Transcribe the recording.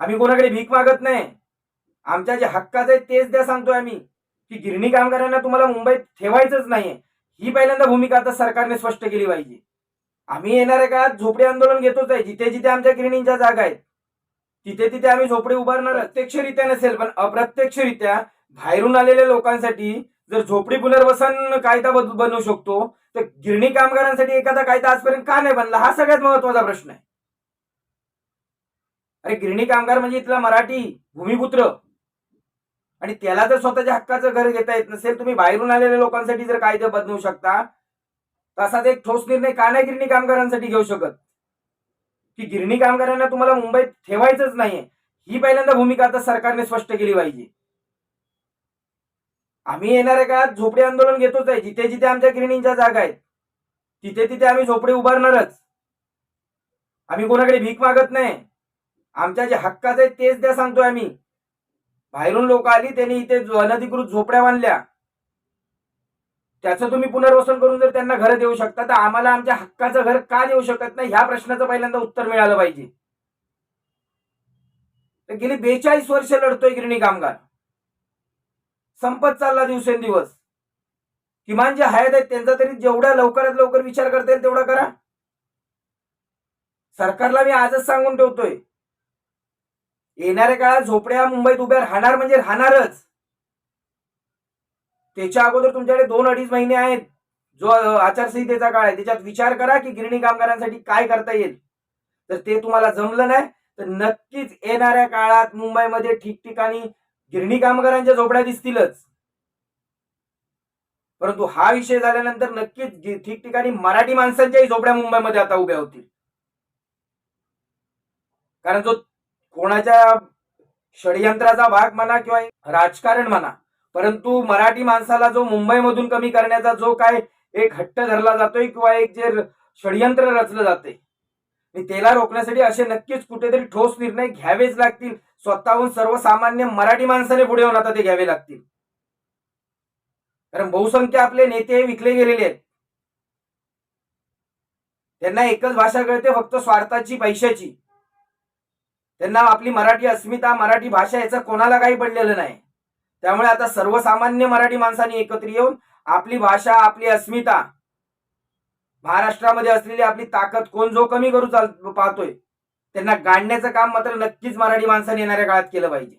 आम्ही कोणाकडे भीक मागत नाही. आमच्या जे हक्काच आहे तेच द्या सांगतोय आम्ही. की गिरणी कामगारांना तुम्हाला मुंबईत ठेवायचंच नाहीये. ही पहिल्यांदा भूमिका आता सरकारने स्पष्ट केली पाहिजे. आम्ही येणाऱ्या काळात झोपडी आंदोलन घेतोच आहे. जिथे जिथे आमच्या गिरणींच्या जागा आहेत तिथे तिथे आम्ही झोपडी उभारणार प्रत्यक्षरित्या नसेल पण अप्रत्यक्षरित्या बाहेरून आलेल्या लोकांसाठी जर झोपडी पुनर्वसन कायदा बनवू शकतो तर गिरणी कामगारांसाठी एखादा कायदा आजपर्यंत का नाही बनला? हा सगळ्यात महत्त्वाचा प्रश्न आहे. अरे गिरणी कामगार म्हणजे इथला मराठी भूमिपुत्र. आणि त्याला जर स्वतःच्या हक्काचं घर घेता येत नसेल तुम्ही बाहेरून आलेल्या लोकांसाठी जर कायदे बदलू शकता तसाच एक ठोस निर्णय का नाही गिरणी कामगारांसाठी घेऊ शकत? की गिरणी कामगारांना तुम्हाला मुंबईत ठेवायचंच नाहीये. ही पहिल्यांदा भूमिका आता सरकारने स्पष्ट केली पाहिजे. आम्ही येणाऱ्या काळात झोपडी आंदोलन घेतोच आहे. जिथे जिथे आमच्या गिरणींच्या जागा आहेत तिथे तिथे आम्ही झोपडी उभारणारच. आम्ही कोणाकडे भीक मागत नाही. आमच्या जे हक्काचे आहे तेच द्या सांगतोय आम्ही. बाहेरून लोक आली त्यांनी इथे अनधिकृत झोपड्या बांधल्या. त्याचं तुम्ही पुनर्वसन करून जर त्यांना घर देऊ शकता तर आम्हाला आमच्या हक्काचं घर का देऊ शकत नाही? ह्या प्रश्नाचं पहिल्यांदा उत्तर मिळालं पाहिजे. तर गेली बेचाळीस वर्ष लढतोय गिरणी कामगार. संपत चालला दिवसेंदिवस. किमान जे हयात आहेत त्यांचा तरी जेवढ्या लवकरात लवकर विचार करता येईल तेवढा करा. सरकारला मी आजच सांगून ठेवतोय. येणाऱ्या काळात झोपड्या मुंबईत उभ्या राहणार म्हणजे राहणारच. त्याच्या अगोदर तुमच्याकडे दोन अडीच महिने आहेत. जो आचारसंहितेचा काळ आहे. त्याच्यात विचार करा की गिरणी कामगारांसाठी काय करता येईल. तर ते तुम्हाला जमलं नाही तर नक्कीच येणाऱ्या काळात मुंबईमध्ये ठिकठिकाणी गिरणी कामगारांच्या झोपड्या दिसतीलच. परंतु हा विषय झाल्यानंतर नक्कीच ठिकठिकाणी मराठी माणसांच्याही झोपड्या मुंबईमध्ये आता उभ्या होतील. कारण जो कोणाच्या षडयंत्राचा भाग म्हणा किंवा राजकारण म्हणा परंतु मराठी माणसाला जो मुंबईमधून कमी करण्याचा जो काय एक हट्ट धरला जातोय किंवा एक जे षडयंत्र रचलं जाते आणि त्याला रोखण्यासाठी असे नक्कीच कुठेतरी ठोस निर्णय घ्यावेच लागतील. स्वतःहून सर्वसामान्य मराठी माणसाने पुढे येऊन आता ते घ्यावे लागतील. कारण बहुसंख्य आपले नेते विकले गेलेले आहेत. त्यांना एकच भाषा कळते फक्त स्वार्थाची पैशाची. त्यांना आपली मराठी अस्मिता मराठी भाषा याचं कोणाला काही पडलेलं नाही. त्यामुळे आता सर्वसामान्य मराठी माणसांनी एकत्र येऊन आपली भाषा आपली अस्मिता महाराष्ट्रामध्ये असलेली आपली ताकद कोण जो कमी करू चाल पाहतोय. त्यांना गाडण्याचं काम मात्र नक्कीच मराठी माणसाने येणाऱ्या काळात केलं पाहिजे.